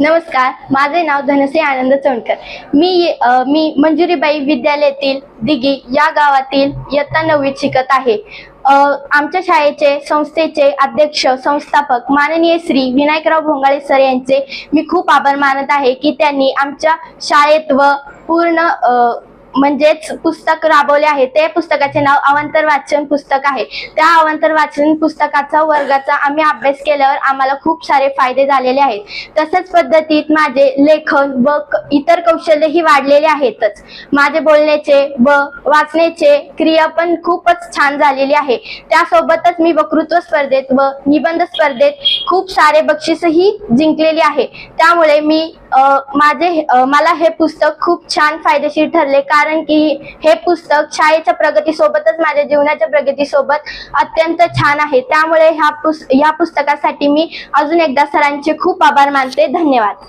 नमस्कार माझे नाव धनश्री आनंद चोणकर. मी मी मंजुरीबाई विद्यालयातील दिघी या गावातील इयत्ता नववीत शिकत आहे. आमच्या शाळेचे संस्थेचे अध्यक्ष संस्थापक माननीय श्री विनायकराव भोंगाळे सर यांचे मी खूप आभार मानत आहे की त्यांनी आमच्या शाळेत व पूर्ण म्हणजेच पुस्तक राबवले आहे. ते पुस्तकाचे नाव अवांतर वाचन पुस्तक आहे. त्या अवांतर वाचन पुस्तकाचा वर्गाचा आम्ही अभ्यास केल्यावर आम्हाला खूप सारे फायदे झालेले आहेत. तसेच पद्धतीत माझे लेखन व क- इतर कौशल्यही वाढलेले आहेतच. माझे बोलण्याचे व वाचण्याचे क्रिया पण खूपच छान झालेली आहे. त्यासोबतच मी वक्तृत्व स्पर्धेत व निबंध स्पर्धेत खूप सारे बक्षीसही जिंकलेली आहे. त्यामुळे मी माझे मला हे पुस्तक खूप छान फायदेशीर ठरले. कारण की हे पुस्तक शाळेच्या प्रगतीसोबतच माझ्या जीवनाच्या प्रगतीसोबत अत्यंत छान आहे. त्यामुळे ह्या पुस ह्या पुस्तकासाठी मी अजून एकदा सरांचे खूप आभार मानते. धन्यवाद.